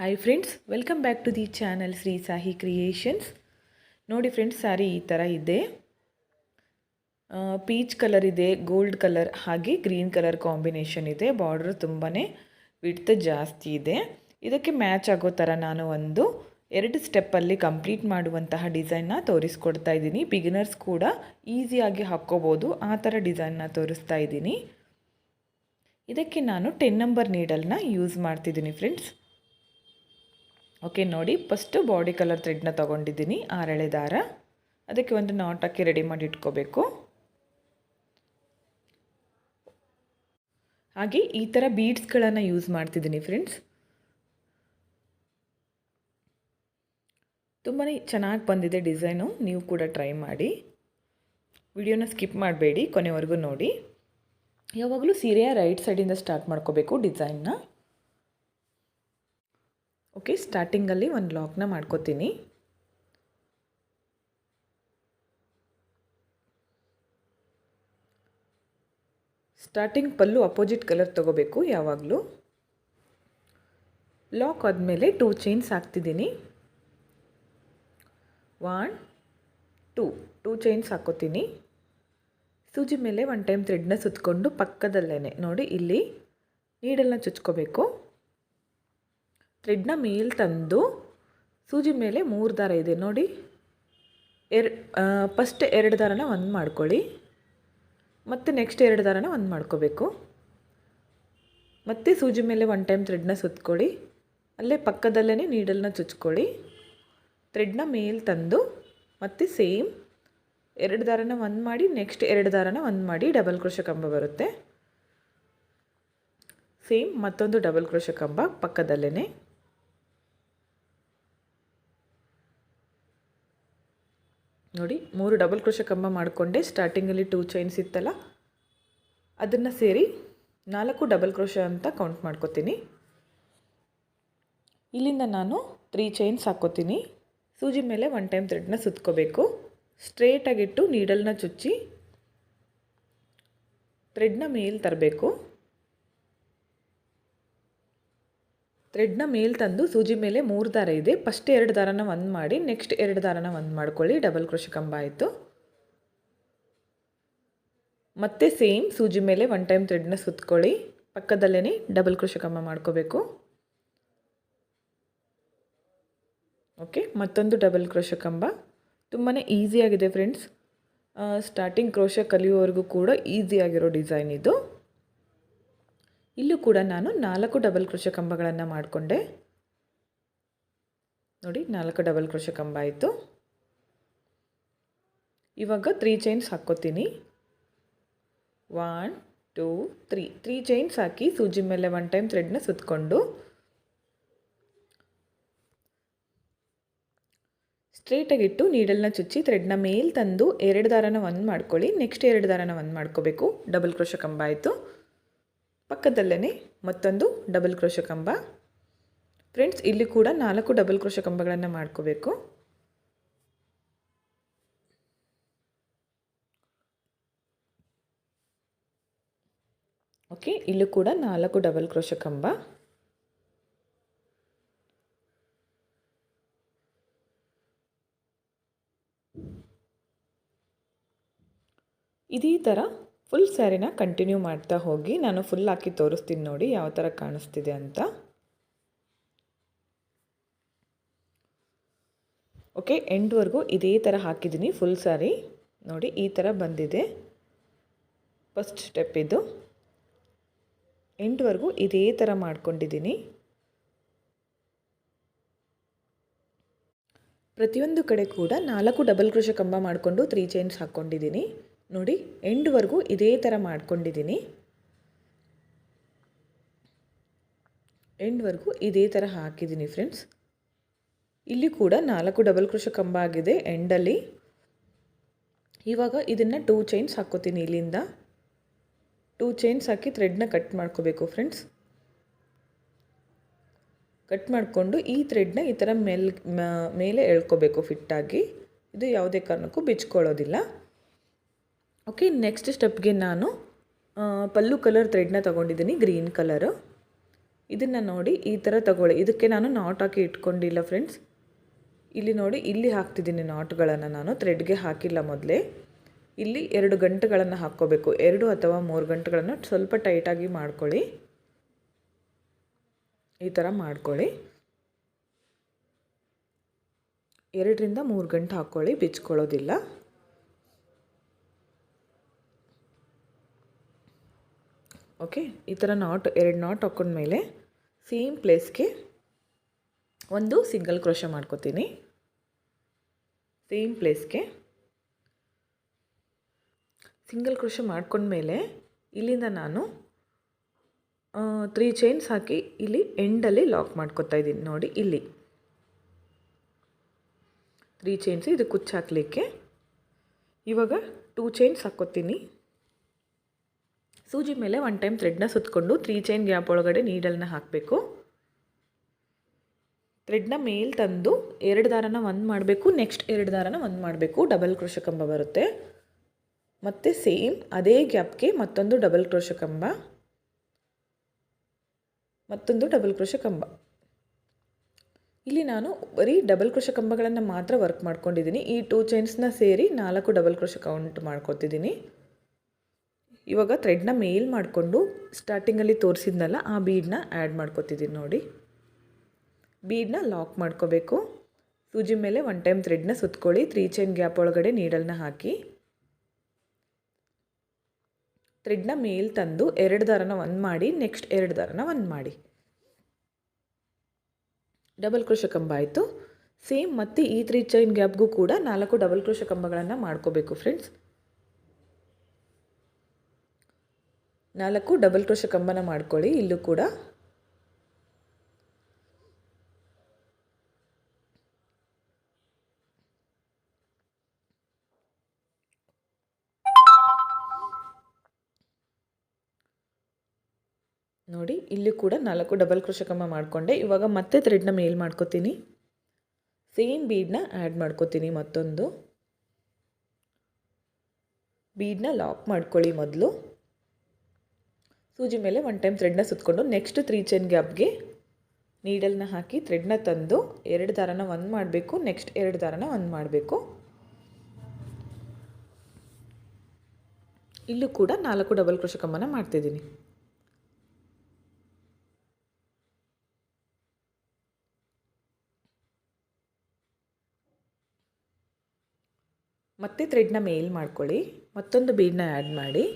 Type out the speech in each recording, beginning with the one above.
Hi friends welcome back to the channel Shri Sahi creations ನೋಡಿ friends sari ಈ ಥರ ಇದೆ. ಪೀಚ್ ಕಲರ್ ಇದೆ ಗೋಲ್ಡ್ ಕಲರ್ ಹಾಗೆ ಗ್ರೀನ್ ಕಲರ್ ಕಾಂಬಿನೇಷನ್ ಇದೆ. ಬಾರ್ಡರ್ ತುಂಬಾ ವಿಡ್ತ್ ಜಾಸ್ತಿ ಇದೆ. ಇದಕ್ಕೆ ಮ್ಯಾಚ್ ಆಗೋ ಥರ ನಾನು ಒಂದು ಎರಡು ಸ್ಟೆಪ್ಪಲ್ಲಿ ಕಂಪ್ಲೀಟ್ ಮಾಡುವಂತಹ ಡಿಸೈನ್ನ ತೋರಿಸ್ಕೊಡ್ತಾ ಇದ್ದೀನಿ. ಬಿಗಿನರ್ಸ್ ಕೂಡ ಈಸಿಯಾಗಿ ಹಾಕ್ಕೋಬೋದು. ಆ ಥರ ಡಿಸೈನ್ನ ತೋರಿಸ್ತಾ ಇದ್ದೀನಿ. ಇದಕ್ಕೆ ನಾನು ಟೆನ್ ನಂಬರ್ ನೀಡಲ್ನ ಯೂಸ್ ಮಾಡ್ತಿದ್ದೀನಿ ಫ್ರೆಂಡ್ಸ್ ಓಕೆ ನೋಡಿ ಫಸ್ಟು ಬಾಡಿ ಕಲರ್ ಥ್ರೆಡ್ನ ತೊಗೊಂಡಿದ್ದೀನಿ, ಆರಳೆ ದಾರ. ಅದಕ್ಕೆ ಒಂದು ನಾಟ್ ಹಾಕಿ ರೆಡಿ ಮಾಡಿ ಇಟ್ಕೋಬೇಕು. ಹಾಗೆ ಈ ಥರ ಬೀಡ್ಸ್ಗಳನ್ನು ಯೂಸ್ ಮಾಡ್ತಿದ್ದೀನಿ ಫ್ರೆಂಡ್ಸ್ ತುಂಬಾ ಚೆನ್ನಾಗಿ ಬಂದಿದೆ ಡಿಸೈನು ನೀವು ಕೂಡ ಟ್ರೈ ಮಾಡಿ. ವಿಡಿಯೋನ ಸ್ಕಿಪ್ ಮಾಡಬೇಡಿ ಕೊನೆವರೆಗೂ ನೋಡಿ. ಯಾವಾಗಲೂ ಸೀರೆಯ ರೈಟ್ ಸೈಡಿಂದ ಸ್ಟಾರ್ಟ್ ಮಾಡ್ಕೋಬೇಕು ಡಿಸೈನ್ನ ಓಕೆ ಸ್ಟಾರ್ಟಿಂಗಲ್ಲಿ ಒಂದು ಲಾಕ್ನ ಮಾಡ್ಕೋತೀನಿ. ಸ್ಟಾರ್ಟಿಂಗ್ ಪಲ್ಲು ಅಪೋಸಿಟ್ ಕಲರ್ ತೊಗೋಬೇಕು ಯಾವಾಗಲೂ. ಲಾಕ್ ಆದಮೇಲೆ ಟೂ ಚೈನ್ಸ್ ಹಾಕ್ತಿದ್ದೀನಿ. ಒನ್ ಟೂ ಟೂ ಚೈನ್ಸ್ ಹಾಕೋತೀನಿ. ಸೂಜಿ ಮೇಲೆ ಒನ್ ಟೈಮ್ ಥ್ರೆಡ್ನ ಸುತ್ತಕೊಂಡು ಪಕ್ಕದಲ್ಲೇ ನೋಡಿ, ಇಲ್ಲಿ ನೀಡಲ್ನ ಚುಚ್ಕೋಬೇಕು. ಥ್ರೆಡ್ನ ಮೇಲೆ ತಂದು ಸೂಜಿ ಮೇಲೆ ಮೂರು ದಾರ ಇದೆ. ನೋಡಿ, ಎರ್ ಫಸ್ಟ್ ಎರಡು ದಾರನ ಒಂದು ಮಾಡ್ಕೊಳ್ಳಿ. ಮತ್ತು ನೆಕ್ಸ್ಟ್ ಎರಡು ದಾರನ ಒಂದು ಮಾಡ್ಕೋಬೇಕು. ಮತ್ತು ಸೂಜಿ ಮೇಲೆ ಒನ್ ಟೈಮ್ ಥ್ರೆಡ್ನ ಸುತ್ಕೊಳ್ಳಿ. ಅಲ್ಲೇ ಪಕ್ಕದಲ್ಲೇ ನೀಡಲ್ನ ಚುಚ್ಕೊಳ್ಳಿ. ಥ್ರೆಡ್ನ ಮೇಲೆ ತಂದು ಮತ್ತು ಸೇಮ್ ಎರಡು ದಾರನ ಒಂದು ಮಾಡಿ ನೆಕ್ಸ್ಟ್ ಎರಡು ದಾರನ ಒಂದು ಮಾಡಿ ಡಬಲ್ ಕ್ರೋಶ ಕಂಬ ಬರುತ್ತೆ. ಸೇಮ್ ಮತ್ತೊಂದು ಡಬಲ್ ಕ್ರೋಶ ಕಂಬ ಪಕ್ಕದಲ್ಲೇ ನೋಡಿ, ಮೂರು ಡಬಲ್ ಕ್ರೋಶ ಕಂಬ ಮಾಡಿಕೊಂಡೆ. ಸ್ಟಾರ್ಟಿಂಗಲ್ಲಿ ಟೂ ಚೈನ್ಸ್ ಇತ್ತಲ್ಲ, ಅದನ್ನು ಸೇರಿ ನಾಲ್ಕು ಡಬಲ್ ಕ್ರೋಶ ಅಂತ ಕೌಂಟ್ ಮಾಡ್ಕೋತೀನಿ. ಇಲ್ಲಿಂದ ನಾನು ತ್ರೀ ಚೈನ್ಸ್ ಹಾಕ್ಕೋತೀನಿ ಸೂಜಿ ಮೇಲೆ ಒನ್ ಟೈಮ್ ಥ್ರೆಡ್ನ ಸುತ್ಕೋಬೇಕು. ಸ್ಟ್ರೇಟಾಗಿಟ್ಟು ನೀಡಲ್ನ ಚುಚ್ಚಿ ಥ್ರೆಡ್ನ ಮೇಲೆ ತರಬೇಕು. ಥ್ರೆಡ್ನ ಮೇಲೆ ತಂದು ಸೂಜಿ ಮೇಲೆ ಮೂರು ದಾರ ಇದೆ. ಫಸ್ಟ್ ಎರಡು ದಾರನ ಒಂದು ಮಾಡಿ, ನೆಕ್ಸ್ಟ್ ಎರಡು ದಾರನ ಒಂದು ಮಾಡ್ಕೊಳ್ಳಿ. ಡಬಲ್ ಕೃಷಿ ಕಂಬ ಆಯಿತು. ಮತ್ತೆ ಸೇಮ್ ಸೂಜಿ ಮೇಲೆ ಒನ್ ಟೈಮ್ ಥ್ರೆಡ್ನ ಸುತ್ಕೊಳ್ಳಿ. ಪಕ್ಕದಲ್ಲೇ ಡಬಲ್ ಕೃಷಿ ಕಂಬ ಮಾಡ್ಕೋಬೇಕು. ಓಕೆ, ಮತ್ತೊಂದು ಡಬಲ್ ಕ್ರೋಶ ಕಂಬ. ತುಂಬಾ ಈಸಿಯಾಗಿದೆ ಫ್ರೆಂಡ್ಸ್. ಸ್ಟಾರ್ಟಿಂಗ್ ಕ್ರೋಶ ಕಲಿಯೋವರೆಗೂ ಕೂಡ ಈಸಿಯಾಗಿರೋ ಡಿಸೈನ್ ಇದು. ಇಲ್ಲೂ ಕೂಡ ನಾನು ನಾಲ್ಕು ಡಬಲ್ ಕೃಷಿ ಕಂಬಗಳನ್ನು ಮಾಡಿಕೊಂಡೆ. ನೋಡಿ, ನಾಲ್ಕು ಡಬಲ್ ಕೃಷಿ ಕಂಬ ಆಯಿತು. ಇವಾಗ three chains ಹಾಕ್ಕೋತೀನಿ. One two three three chains ಹಾಕಿ ಸೂಜಿ ಮೇಲೆ ಒನ್ ಟೈಮ್ ಥ್ರೆಡ್ನ ಸುತ್ತಕೊಂಡು ಸ್ಟ್ರೇಟಾಗಿಟ್ಟು ನೀಡಲ್ನ ಚುಚ್ಚಿ ಥ್ರೆಡ್ನ ಮೇಲೆ ತಂದು ಎರಡು ದಾರನ ಒಂದು ಮಾಡ್ಕೊಳ್ಳಿ. ನೆಕ್ಸ್ಟ್ ಎರಡು ದಾರನ ಒಂದು ಮಾಡ್ಕೋಬೇಕು. ಡಬಲ್ ಕ್ರೋಶ ಕಂಬ ಆಯಿತು. ಪಕ್ಕದಲ್ಲೇ ಮತ್ತೊಂದು ಡಬಲ್ ಕ್ರೋಶ ಕಂಬ. ಫ್ರೆಂಡ್ಸ್ ಇಲ್ಲಿ ಕೂಡ ನಾಲ್ಕು ಡಬಲ್ ಕ್ರೋಶ ಕಂಬಗಳನ್ನು ಮಾಡ್ಕೋಬೇಕು. ಓಕೆ ಇಲ್ಲೂ ಕೂಡ ನಾಲ್ಕು ಡಬಲ್ ಕ್ರೋಶ ಕಂಬ. ಇದೇ ಥರ ಫುಲ್ ಸ್ಯಾರಿನ ಕಂಟಿನ್ಯೂ ಮಾಡ್ತಾ ಹೋಗಿ ನಾನು ಫುಲ್ ಹಾಕಿ ತೋರಿಸ್ತೀನಿ ನೋಡಿ ಯಾವ ಥರ ಕಾಣಿಸ್ತಿದೆ ಅಂತ. ಓಕೆ ಎಂಡ್ವರೆಗೂ ಇದೇ ಥರ ಹಾಕಿದ್ದೀನಿ ಫುಲ್ ಸ್ಯಾರಿ ನೋಡಿ ಈ ಥರ ಬಂದಿದೆ. ಫಸ್ಟ್ ಸ್ಟೆಪ್ ಇದು. ಎಂಡ್ವರೆಗೂ ಇದೇ ಥರ ಮಾಡ್ಕೊಂಡಿದ್ದೀನಿ. ಪ್ರತಿಯೊಂದು ಕಡೆ ಕೂಡ ನಾಲ್ಕು ಡಬಲ್ ಕೃಷ ಕಂಬ ಮಾಡಿಕೊಂಡು ತ್ರೀ ಚೈನ್ಸ್ ಹಾಕ್ಕೊಂಡಿದ್ದೀನಿ ನೋಡಿ, ಎಂಡ್ವರೆಗೂ ಇದೇ ಥರ ಮಾಡ್ಕೊಂಡಿದ್ದೀನಿ. ಎಂಡ್ವರೆಗೂ ಇದೇ ಥರ ಹಾಕಿದ್ದೀನಿ ಫ್ರೆಂಡ್ಸ್ ಇಲ್ಲಿ ಕೂಡ ನಾಲ್ಕು ಡಬಲ್ ಕ್ರೋಶ ಕಂಬ ಆಗಿದೆ ಎಂಡಲ್ಲಿ. ಇವಾಗ ಇದನ್ನು ಟೂ ಚೈನ್ಸ್ ಹಾಕ್ಕೋತೀನಿ ಇಲ್ಲಿಂದ. ಟೂ ಚೈನ್ಸ್ ಹಾಕಿ ಥ್ರೆಡ್ನ ಕಟ್ ಮಾಡ್ಕೋಬೇಕು ಫ್ರೆಂಡ್ಸ್ ಕಟ್ ಮಾಡಿಕೊಂಡು ಈ ಥ್ರೆಡ್ನ ಈ ಥರ ಮೇಲ್ ಮೇಲೆ ಎಳ್ಕೋಬೇಕು ಫಿಟ್ಟಾಗಿ ಇದು ಯಾವುದೇ ಕಾರಣಕ್ಕೂ ಬಿಚ್ಕೊಳ್ಳೋದಿಲ್ಲ. ಓಕೆ ನೆಕ್ಸ್ಟ್ ಸ್ಟೆಪ್ಗೆ ನಾನು ಪಲ್ಲು ಕಲರ್ ಥ್ರೆಡ್ನ ತೊಗೊಂಡಿದ್ದೀನಿ ಗ್ರೀನ್ ಕಲರು ಇದನ್ನು ನೋಡಿ ಈ ಥರ ತಗೊಳ್ಳಿ. ಇದಕ್ಕೆ ನಾನು ನಾಟ್ ಹಾಕಿ ಇಟ್ಕೊಂಡಿಲ್ಲ ಫ್ರೆಂಡ್ಸ್ ಇಲ್ಲಿ ನೋಡಿ, ಇಲ್ಲಿ ಹಾಕ್ತಿದ್ದೀನಿ ನಾಟ್ಗಳನ್ನು ನಾನು. ಥ್ರೆಡ್ಗೆ ಹಾಕಿಲ್ಲ ಮೊದಲೇ. ಇಲ್ಲಿ ಎರಡು ಗಂಟೆಗಳನ್ನು ಹಾಕ್ಕೋಬೇಕು. ಎರಡು ಅಥವಾ ಮೂರು ಗಂಟೆಗಳನ್ನು ಸ್ವಲ್ಪ ಟೈಟಾಗಿ ಮಾಡ್ಕೊಳ್ಳಿ. ಈ ಥರ ಮಾಡ್ಕೊಳ್ಳಿ. ಎರಡರಿಂದ ಮೂರು ಗಂಟೆ ಹಾಕ್ಕೊಳ್ಳಿ, ಬಿಚ್ಕೊಳ್ಳೋದಿಲ್ಲ. ಓಕೆ ಈ ಥರ ನಾಟ್ ಎರಡು ನಾಟ್ ಹಾಕೊಂಡ್ಮೇಲೆ ಸೇಮ್ ಪ್ಲೇಸ್ಗೆ ಒಂದು ಸಿಂಗಲ್ ಕ್ರೋಶ ಮಾಡ್ಕೋತೀನಿ. ಸೇಮ್ ಪ್ಲೇಸ್ಗೆ ಸಿಂಗಲ್ ಕ್ರೋಶ ಮಾಡ್ಕೊಂಡ್ಮೇಲೆ ಇಲ್ಲಿಂದ ನಾನು ತ್ರೀ ಚೈನ್ಸ್ ಹಾಕಿ ಇಲ್ಲಿ ಎಂಡಲ್ಲಿ ಲಾಕ್ ಮಾಡ್ಕೊತಾ ಇದ್ದೀನಿ. ನೋಡಿ, ಇಲ್ಲಿ. ತ್ರೀ ಚೈನ್ಸ್ ಇದು ಕುಚ್ಚು ಹಾಕಲಿಕ್ಕೆ ಇವಾಗ ಟೂ ಚೈನ್ಸ್ ಹಾಕ್ಕೋತೀನಿ ಸೂಜಿ ಮೇಲೆ ಒನ್ ಟೈಮ್ ಥ್ರೆಡ್ನ ಸುತ್ತಕೊಂಡು ತ್ರೀ ಚೈನ್ ಗ್ಯಾಪ್ ಒಳಗಡೆ ನೀಡಲ್ನ ಹಾಕಬೇಕು. ಥ್ರೆಡ್ನ ಮೇಲೆ ತಂದು ಎರಡು ದಾರನ ಒಂದು ಮಾಡಬೇಕು ನೆಕ್ಸ್ಟ್ ಎರಡು ದಾರನ ಒಂದು ಮಾಡಬೇಕು. ಡಬಲ್ ಕ್ರೋಶ ಕಂಬ ಬರುತ್ತೆ. ಮತ್ತು ಸೇಮ್ ಅದೇ ಗ್ಯಾಪ್ಗೆ ಮತ್ತೊಂದು ಡಬಲ್ ಕ್ರೋಶ ಕಂಬ. ಮತ್ತೊಂದು ಡಬಲ್ ಕ್ರೋಶ ಕಂಬ. ಇಲ್ಲಿ ನಾನು ಬರೀ ಡಬಲ್ ಕ್ರೋಶ ಕಂಬಗಳನ್ನು ಮಾತ್ರ ವರ್ಕ್ ಮಾಡ್ಕೊಂಡಿದ್ದೀನಿ. ಈ ಟೂ ಚೈನ್ಸ್ನ ಸೇರಿ ನಾಲ್ಕು ಡಬಲ್ ಕ್ರೋಶ ಕೌಂಟ್ ಮಾಡ್ಕೊತಿದ್ದೀನಿ. ಇವಾಗ ಥ್ರೆಡ್ನ ಮೇಲ್ ಮಾಡಿಕೊಂಡು ಸ್ಟಾರ್ಟಿಂಗಲ್ಲಿ ತೋರಿಸಿದ್ನಲ್ಲ, ಆ ಬೀಡನ್ನ ಆ್ಯಡ್ ಮಾಡ್ಕೊತಿದ್ದೀನಿ ನೋಡಿ. ಬೀಡನ್ನ ಲಾಕ್ ಮಾಡ್ಕೋಬೇಕು. ಸೂಜಿ ಮೇಲೆ ಒನ್ ಟೈಮ್ ಥ್ರೆಡ್ನ ಸುತ್ಕೊಳ್ಳಿ ತ್ರೀ ಚೈನ್ ಗ್ಯಾಪ್ ಒಳಗಡೆ ನೀಡಲ್ನ ಹಾಕಿ. ಥ್ರೆಡ್ನ ಮೇಲ್ ತಂದು ಎರಡು ದಾರನ ಒಂದು ಮಾಡಿ ನೆಕ್ಸ್ಟ್ ಎರಡು ದಾರನ ಒಂದು ಮಾಡಿ. ಡಬಲ್ ಕೃಷ ಕಂಬ ಆಯಿತು. ಸೇಮ್ ಮತ್ತು ಈ ತ್ರೀ ಚೈನ್ ಗ್ಯಾಪ್ಗೂ ಕೂಡ ನಾಲ್ಕು ಡಬಲ್ ಕೃಷ ಕಂಬಗಳನ್ನು ಮಾಡ್ಕೋಬೇಕು ಫ್ರೆಂಡ್ಸ್ ನಾಲ್ಕು ಡಬಲ್ ಕ್ರೋಶ ಕಂಬನ ಮಾಡ್ಕೊಳ್ಳಿ, ಇಲ್ಲೂ ಕೂಡ. ನೋಡಿ, ಇಲ್ಲಿ ಕೂಡ ನಾಲ್ಕು ಡಬಲ್ ಕ್ರೋಶ ಕಂಬ ಮಾಡಿಕೊಂಡೆ. ಇವಾಗ ಮತ್ತೆ ಥ್ರೆಡ್ನ ಮೇಲ್ ಮಾಡ್ಕೋತೀನಿ. ಸೇಮ್ ಬೀಡನ್ನ ಆ್ಯಡ್ ಮಾಡ್ಕೋತೀನಿ ಮತ್ತೊಂದು. ಬೀಡನ್ನ ಲಾಕ್ ಮಾಡ್ಕೊಳ್ಳಿ ಮೊದಲು. ಸೂಜಿ ಮೇಲೆ ಒನ್ ಟೈಮ್ ಥ್ರೆಡ್ನ ಸುತ್ತಕೊಂಡು ನೆಕ್ಸ್ಟ್ ತ್ರೀ ಚೈನ್ ಗ್ಯಾಪ್ಗೆ ನೀಡಲ್ನ ಹಾಕಿ ಥ್ರೆಡ್ನ ತಂದು ಎರಡು ದಾರನ ಒಂದು ಮಾಡಬೇಕು ನೆಕ್ಸ್ಟ್ ಎರಡು ದಾರನ ಒಂದು ಮಾಡಬೇಕು. ಇಲ್ಲೂ ಕೂಡ ನಾಲ್ಕು ಡಬಲ್ ಕ್ರೋಶ ಕಂಬನ ಮಾಡ್ತಿದ್ದೀನಿ. ಮತ್ತೆ ಥ್ರೆಡ್ನ ಮೇಲ್ ಮಾಡ್ಕೊಳ್ಳಿ, ಮತ್ತೊಂದು ಬೀಡನ್ನ ಆ್ಯಡ್ ಮಾಡಿ.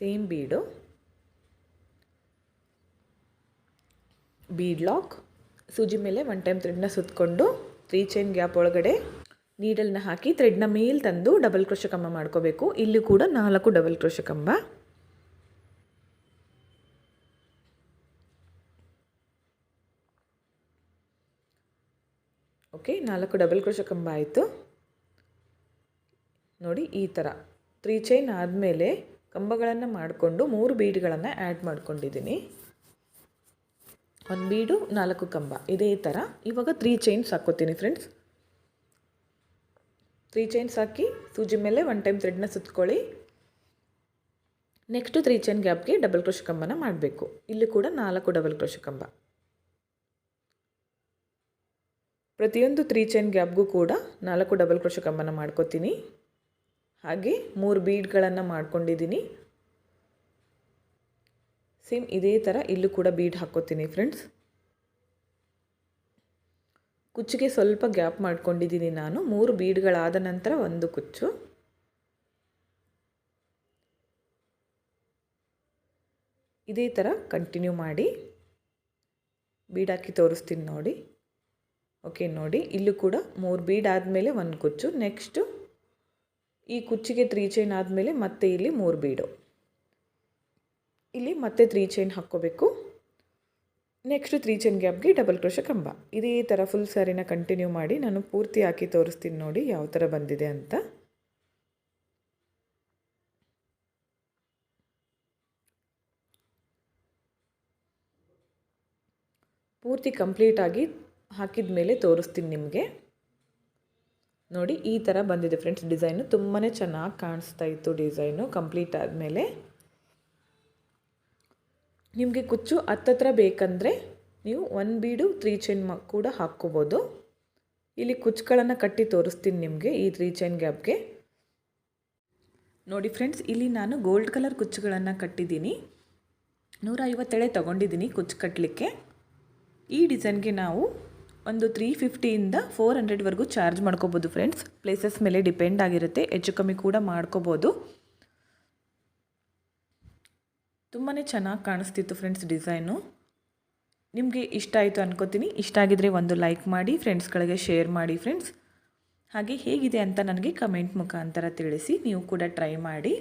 ಸೇಮ್ ಬೀಡು ಬೀಡ್ ಲಾಕ್ ಸೂಜಿ ಮೇಲೆ ಒನ್ ಟೈಮ್ ಥ್ರೆಡ್ನ ಸುತ್ತಕೊಂಡು ತ್ರೀ ಚೈನ್ ಗ್ಯಾಪ್ ಒಳಗಡೆ ನೀಡಲ್ನ ಹಾಕಿ ಥ್ರೆಡ್ನ ಮೇಲೆ ತಂದು ಡಬಲ್ ಕ್ರೋಶ ಕಂಬ ಮಾಡ್ಕೋಬೇಕು. ಇಲ್ಲಿ ಕೂಡ ನಾಲ್ಕು ಡಬಲ್ ಕ್ರೋಶ ಕಂಬ. ಓಕೆ ನಾಲ್ಕು ಡಬಲ್ ಕ್ರೋಶ ಕಂಬ ಆಯಿತು. ನೋಡಿ, ಈ ಥರ ತ್ರೀ ಚೈನ್ ಆದಮೇಲೆ ಕಂಬಗಳನ್ನು ಮಾಡಿಕೊಂಡು ಮೂರು ಬೀಡ್ಗಳನ್ನು ಆ್ಯಡ್ ಮಾಡ್ಕೊಂಡಿದ್ದೀನಿ. ಒಂದು ಬೀಡು, ನಾಲ್ಕು ಕಂಬ. ಇದೇ ಥರ ಇವಾಗ ತ್ರೀ ಚೈನ್ಸ್ ಹಾಕ್ಕೋತೀನಿ ಫ್ರೆಂಡ್ಸ್ ತ್ರೀ ಚೈನ್ಸ್ ಹಾಕಿ ಸೂಜಿ ಮೇಲೆ ಒನ್ ಟೈಮ್ ಥ್ರೆಡ್ನ ಸುತ್ಕೊಳ್ಳಿ. ನೆಕ್ಸ್ಟು ತ್ರೀ ಚೈನ್ ಗ್ಯಾಪ್ಗೆ ಡಬಲ್ ಕ್ರೋಶ ಕಂಬನ ಮಾಡಬೇಕು. ಇಲ್ಲಿ ಕೂಡ ನಾಲ್ಕು ಡಬಲ್ ಕ್ರೋಶ ಕಂಬ. ಪ್ರತಿಯೊಂದು ತ್ರೀ ಚೈನ್ ಗ್ಯಾಪ್ಗೂ ಕೂಡ ನಾಲ್ಕು ಡಬಲ್ ಕ್ರೋಶ ಕಂಬನ ಮಾಡ್ಕೋತೀನಿ. ಹಾಗೆ ಮೂರು ಬೀಡ್ಗಳನ್ನು ಮಾಡ್ಕೊಂಡಿದ್ದೀನಿ. ಸೇಮ್ ಇದೇ ಥರ ಇಲ್ಲೂ ಕೂಡ ಬೀಡ್ ಹಾಕ್ಕೋತೀನಿ ಫ್ರೆಂಡ್ಸ್. ಕುಚ್ಚಿಗೆ ಸ್ವಲ್ಪ ಗ್ಯಾಪ್ ಮಾಡ್ಕೊಂಡಿದ್ದೀನಿ ನಾನು. ಮೂರು ಬೀಡ್ಗಳಾದ ನಂತರ ಒಂದು ಕುಚ್ಚು. ಇದೇ ಥರ ಕಂಟಿನ್ಯೂ ಮಾಡಿ ಬೀಡ್ ಹಾಕಿ ತೋರಿಸ್ತೀನಿ ನೋಡಿ. ಓಕೆ ನೋಡಿ, ಇಲ್ಲೂ ಕೂಡ ಮೂರು ಬೀಡ್ ಆದಮೇಲೆ ಒಂದು ಕುಚ್ಚು. ನೆಕ್ಸ್ಟು ಈ ಕುಚ್ಚಿಗೆ ತ್ರೀ ಚೈನ್ ಆದಮೇಲೆ ಮತ್ತೆ ಇಲ್ಲಿ ಮೂರು ಬೀಡು. ಇಲ್ಲಿ ಮತ್ತೆ ತ್ರೀ ಚೈನ್ ಹಾಕ್ಕೋಬೇಕು. ನೆಕ್ಸ್ಟ್ ತ್ರೀ ಚೈನ್ ಗ್ಯಾಪ್ಗೆ ಡಬಲ್ ಕ್ರೋಶ ಕಂಬ. ಇದೇ ಥರ ಫುಲ್ ಸ್ಯಾರಿನ ಕಂಟಿನ್ಯೂ ಮಾಡಿ ನಾನು ಪೂರ್ತಿ ಹಾಕಿ ತೋರಿಸ್ತೀನಿ ನೋಡಿ ಯಾವ ಥರ ಬಂದಿದೆ ಅಂತ. ಪೂರ್ತಿ ಕಂಪ್ಲೀಟಾಗಿ ಹಾಕಿದ ಮೇಲೆ ತೋರಿಸ್ತೀನಿ ನಿಮಗೆ. ನೋಡಿ, ಈ ಥರ ಬಂದಿದೆ ಫ್ರೆಂಡ್ಸ್ ಡಿಸೈನು ತುಂಬಾ ಚೆನ್ನಾಗಿ ಕಾಣಿಸ್ತಾ ಇತ್ತು ಡಿಸೈನು ಕಂಪ್ಲೀಟ್ ಆದಮೇಲೆ ನಿಮಗೆ ಕುಚ್ಚು ಹತ್ತತ್ರ ಬೇಕಂದರೆ ನೀವು ಒನ್ ಬೀಡು ತ್ರೀ ಚೈನ್ ಮ ಕೂಡ ಹಾಕ್ಕೋಬೋದು. ಇಲ್ಲಿ ಕುಚ್ಚುಗಳನ್ನು ಕಟ್ಟಿ ತೋರಿಸ್ತೀನಿ ನಿಮಗೆ ಈ ತ್ರೀ ಚೈನ್ ಗ್ಯಾಪ್ಗೆ ನೋಡಿ ಫ್ರೆಂಡ್ಸ್ ಇಲ್ಲಿ ನಾನು ಗೋಲ್ಡ್ ಕಲರ್ ಕುಚ್ಚುಗಳನ್ನು ಕಟ್ಟಿದ್ದೀನಿ. ನೂರ ಐವತ್ತೆಳೆ ತೊಗೊಂಡಿದ್ದೀನಿ ಕುಚ್ಚು ಕಟ್ಟಲಿಕ್ಕೆ ಈ ಡಿಸೈನ್ಗೆ ನಾವು ಒಂದು ತ್ರೀ ಫಿಫ್ಟಿಯಿಂದ ಫೋರ್ ಹಂಡ್ರೆಡ್ವರೆಗೂ ಚಾರ್ಜ್ ಮಾಡ್ಕೋಬೋದು ಫ್ರೆಂಡ್ಸ್ ಪ್ಲೇಸಸ್ ಮೇಲೆ ಡಿಪೆಂಡ್ ಆಗಿರುತ್ತೆ. ಹೆಚ್ಚು ಕಮ್ಮಿ ಕೂಡ ಮಾಡ್ಕೋಬೋದು. ತುಂಬಾ ಚೆನ್ನಾಗಿ ಕಾಣಿಸ್ತಿತ್ತು ಫ್ರೆಂಡ್ಸ್ ಡಿಸೈನು ನಿಮಗೆ ಇಷ್ಟ ಆಯಿತು ಅನ್ಕೋತೀನಿ. ಇಷ್ಟ ಆಗಿದರೆ ಒಂದು ಲೈಕ್ ಮಾಡಿ ಫ್ರೆಂಡ್ಸ್ಗಳಿಗೆ ಶೇರ್ ಮಾಡಿ ಫ್ರೆಂಡ್ಸ್ ಹಾಗೆ ಹೇಗಿದೆ ಅಂತ ನನಗೆ ಕಮೆಂಟ್ ಮುಖಾಂತರ ತಿಳಿಸಿ. ನೀವು ಕೂಡ ಟ್ರೈ ಮಾಡಿ.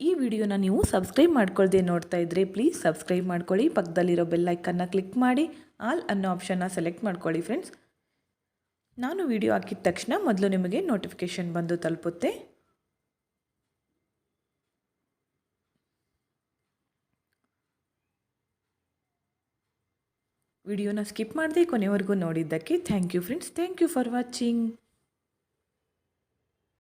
ಈ ವಿಡಿಯೋನ ನೀವು ಸಬ್ಸ್ಕ್ರೈಬ್ ಮಾಡ್ಕೊಳ್ದೆ ನೋಡ್ತಾ ಇದ್ರೆ ಪ್ಲೀಸ್ ಸಬ್ಸ್ಕ್ರೈಬ್ ಮಾಡ್ಕೊಳ್ಳಿ. ಪಕ್ಕದಲ್ಲಿರೋ ಬೆಲ್ಲೈಕನ್ನ ಕ್ಲಿಕ್ ಮಾಡಿ. ಆಲ್ ಅನ್ನೋ ಆಪ್ಷನ್ನ ಸೆಲೆಕ್ಟ್ ಮಾಡ್ಕೊಳ್ಳಿ ಫ್ರೆಂಡ್ಸ್ ನಾನು ವಿಡಿಯೋ ಹಾಕಿದ ತಕ್ಷಣ ಮೊದಲು ನಿಮಗೆ ನೋಟಿಫಿಕೇಶನ್ ಬಂದು ತಲುಪುತ್ತೆ. ವಿಡಿಯೋನ ಸ್ಕಿಪ್ ಮಾಡದೆ ಕೊನೆವರೆಗೂ ನೋಡಿದ್ದಕ್ಕೆ thank you friends thank you for watching